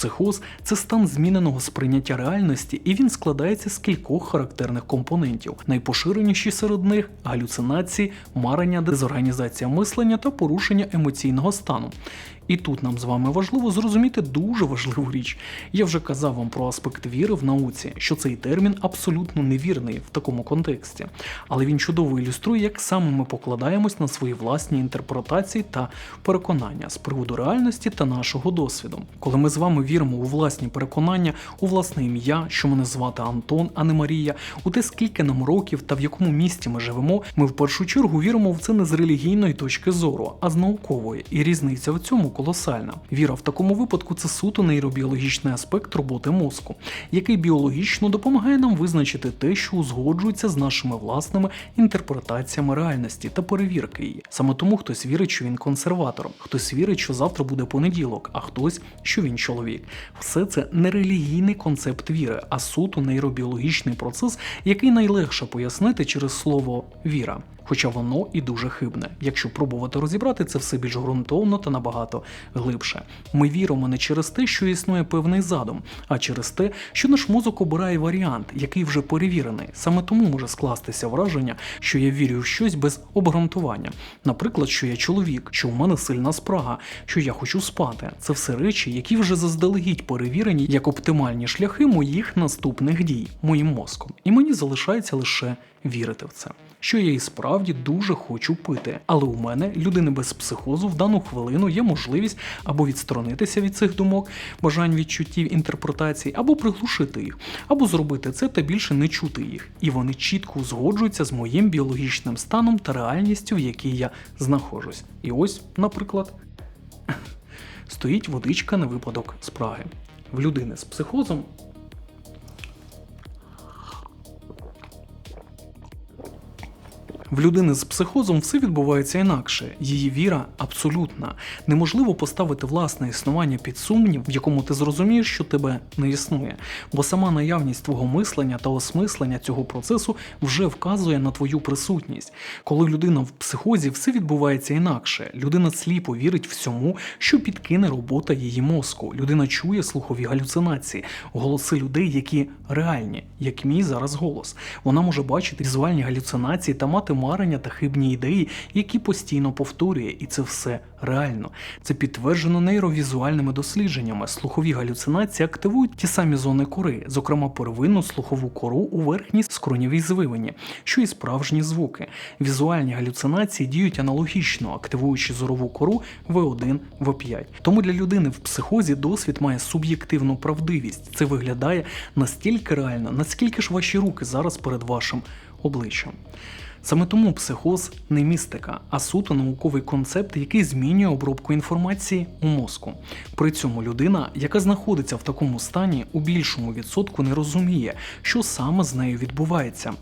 Психоз це стан зміненого сприйняття реальності, і він складається з кількох характерних компонентів. Найпоширеніші серед них галюцинації, марення, дезорганізація мислення та порушення емоційного стану. І тут нам з вами важливо зрозуміти дуже важливу річ. Я вже казав вам про аспект віри в науці, що цей термін абсолютно невірний в такому контексті, але він чудово ілюструє, як саме ми покладаємось на свої власні інтерпретації та переконання з приводу реальності та нашого досвіду. Коли ми з вами віримо у власні переконання, у власне ім'я, що мене звати Антон, а не Марія, у те, скільки нам років та в якому місті ми живемо, ми в першу чергу віримо в це не з релігійної точки зору, а з наукової. І різниця в цьому колосальна. Віра в такому випадку це суто нейробіологічний аспект роботи мозку, який біологічно допомагає нам визначити те, що узгоджується з нашими власними інтерпретаціями реальності та перевірки її. Саме тому хтось вірить, що він консерватор, хтось вірить, що завтра буде понеділок, а хтось, що він чоловік. Все це не релігійний концепт віри, а суто нейробіологічний процес, який найлегше пояснити через слово віра. Хоча воно і дуже хибне, якщо пробувати розібрати це все більш ґрунтовно та набагато глибше. Ми віримо не через те, що існує певний задум, а через те, що наш мозок обирає варіант, який вже перевірений. Саме тому може скластися враження, що я вірю в щось без обґрунтування. Наприклад, що я чоловік, що в мене сильна спрага, що я хочу спати. Це все речі, які вже заздалегідь перевірені як оптимальні шляхи моїх наступних дій моїм мозком. І мені залишається лише вірити в це. Що я і справді дуже хочу пити, але у мене, людини без психозу, в дану хвилину є можливість або відсторонитися від цих думок, бажань відчуттів, інтерпретацій, або приглушити їх, або зробити це та більше не чути їх. І вони чітко узгоджуються з моїм біологічним станом та реальністю, в якій я знаходжусь. І ось, наприклад, стоїть водичка на випадок спраги. В людини з психозом В людини з психозом все відбувається інакше. Її віра абсолютна. Неможливо поставити власне існування під сумнів, в якому ти зрозумієш, що тебе не існує. Бо сама наявність твого мислення та осмислення цього процесу вже вказує на твою присутність. Коли людина в психозі, все відбувається інакше. Людина сліпо вірить всьому, що підкине робота її мозку. Людина чує слухові галюцинації, голоси людей, які реальні, як мій зараз голос. Вона може бачити візуальні галюцинації та мати марення та хибні ідеї, які постійно повторює, і це все реально. Це підтверджено нейровізуальними дослідженнями. Слухові галюцинації активують ті самі зони кори, зокрема первинну слухову кору у верхній скронєвій звивині, що і справжні звуки. Візуальні галюцинації діють аналогічно, активуючи зорову кору В1, В5. Тому для людини в психозі досвід має суб'єктивну правдивість. Це виглядає настільки реально, наскільки ж ваші руки зараз перед вашим обличчям. Саме тому психоз не містика, а суто науковий концепт, який змінює обробку інформації у мозку. При цьому людина, яка знаходиться в такому стані, у більшому відсотку не розуміє, що саме з нею відбувається.